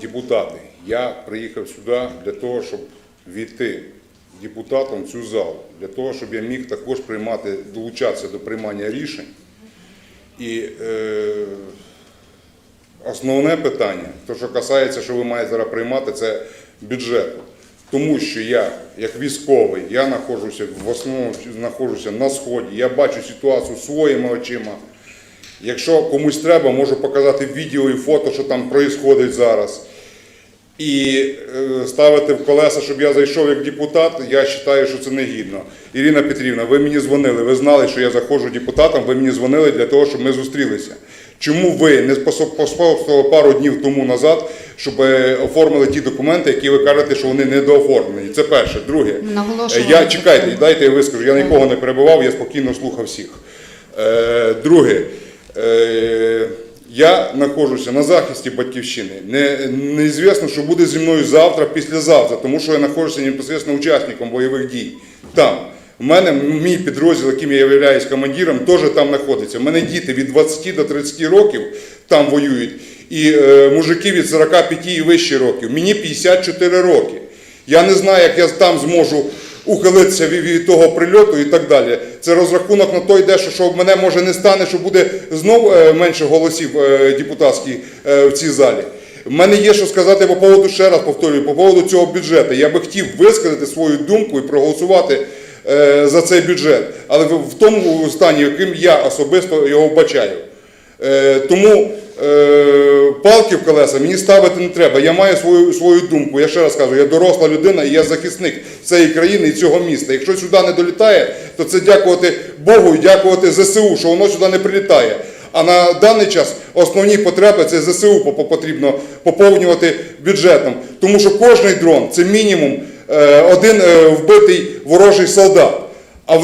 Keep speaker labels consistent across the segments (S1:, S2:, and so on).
S1: Депутати, я приїхав сюди для того, щоб війти депутатом в цю залу, для того, щоб я міг також приймати, долучатися до приймання рішень. І е, основне питання, то що касається, що ви маєте зараз приймати, це бюджету. Тому що я, як військовий, я знаходжуся в основному знаходжуся на сході, я бачу ситуацію своїми очима. Якщо комусь треба, можу показати відео і фото, що там відбувається зараз. І е, ставити в колеса, щоб я зайшов як депутат, я вважаю, що це негідно. Ірина Петрівна, ви мені дзвонили, ви знали, що я заходжу депутатом, ви мені дзвонили для того, щоб ми зустрілися. Чому ви не поспособствували пару днів тому назад, щоб е, оформили ті документи, які ви кажете, що вони недооформлені? Це перше. Друге,
S2: Наголошували.
S1: я чекайте, дайте я вискажу. Я нікого не перебивав, я спокійно слухав всіх. Е, друге, е, я знаходжуся на захисті батьківщини. Не, неізвісно, що буде зі мною завтра, післязавтра, тому що я знаходжуся непосередньо учасником бойових дій. Там. У мене мій підрозділ, яким я являюсь командиром, теж там знаходиться. У мене діти від 20 до 30 років там воюють, і е, мужики від 45 і вище років. Мені 54 роки. Я не знаю, як я там зможу ухилитися від, того прильоту і так далі. Це розрахунок на той, де, що, мене може не стане, що буде знову е, менше голосів е, депутатських е, в цій залі. В мене є що сказати по поводу, ще раз повторюю, по поводу цього бюджету. Я би хотів висказати свою думку і проголосувати за цей бюджет, але в, тому стані, яким я особисто його бачаю. Е, тому е, палки в колеса мені ставити не треба. Я маю свою, свою думку. Я ще раз кажу, я доросла людина і я захисник цієї країни і цього міста. Якщо сюди не долітає, то це дякувати Богу і дякувати ЗСУ, що воно сюди не прилітає. А на даний час основні потреби це ЗСУ по- по- потрібно поповнювати бюджетом. Тому що кожний дрон це мінімум е, один вбитий ворожий солдат. А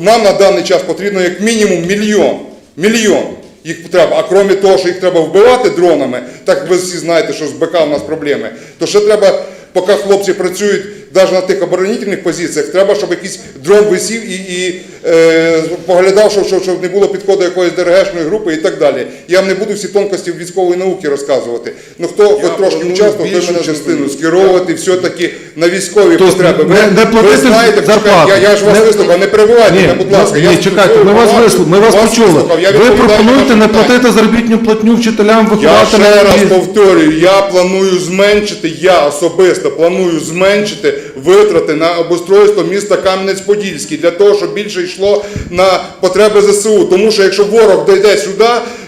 S1: нам на даний час потрібно як мінімум мільйон. Мільйон їх треба. А крім того, що їх треба вбивати дронами, так ви всі знаєте, що з БК у нас проблеми, то ще треба, поки хлопці працюють навіть на тих оборонительних позиціях, треба, щоб якийсь дрон висів і, і е, поглядав, щоб, щоб, щоб не було підходу якоїсь ДРГшної групи і так далі. Я вам не буду всі тонкості військової науки розказувати. Ну хто хоч трошки участвував, той мене
S3: частину
S1: частину скеровувати все-таки на військові
S4: Тобто
S1: потреби.
S4: не- не
S1: ви знаєте,
S4: зарплату.
S1: я, я ж вас
S4: Не-
S1: вислухав, не перебивайте
S4: Ні,
S1: мене, будь ласка.
S4: ні,
S1: Я
S4: чекайте, ми вас вислухали, ми вас почули.
S1: вислухав,
S4: Ви пропонуєте не платити заробітну платню вчителям,
S1: Я ще раз повторюю, я планую зменшити, я особисто планую зменшити витрати на обустройство міста Кам'янець-Подільський для того, щоб більше йшло на потреби ЗСУ. Тому що якщо ворог дійде сюди,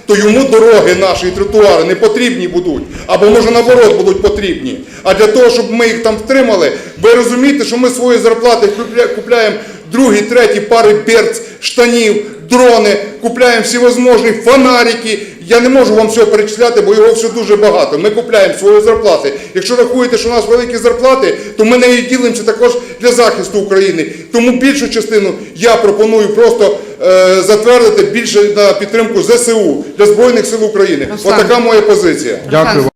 S1: то йому дороги наші і тротуари не потрібні будуть, або може наоборот будуть потрібні. А для того, щоб ми їх там втримали, ви розумієте, що ми свої зарплати купля- купляємо другі, треті пари берц, штанів, дрони, купляємо всевозможні фонарики. Я не можу вам все перечисляти, бо його все дуже багато. Ми купляємо свої зарплати. Якщо рахуєте, що у нас великі зарплати, то ми нею ділимося також для захисту України. Тому більшу частину я пропоную просто е, затвердити більше на підтримку ЗСУ для Збройних сил України. Отака моя позиція.
S4: Дякую.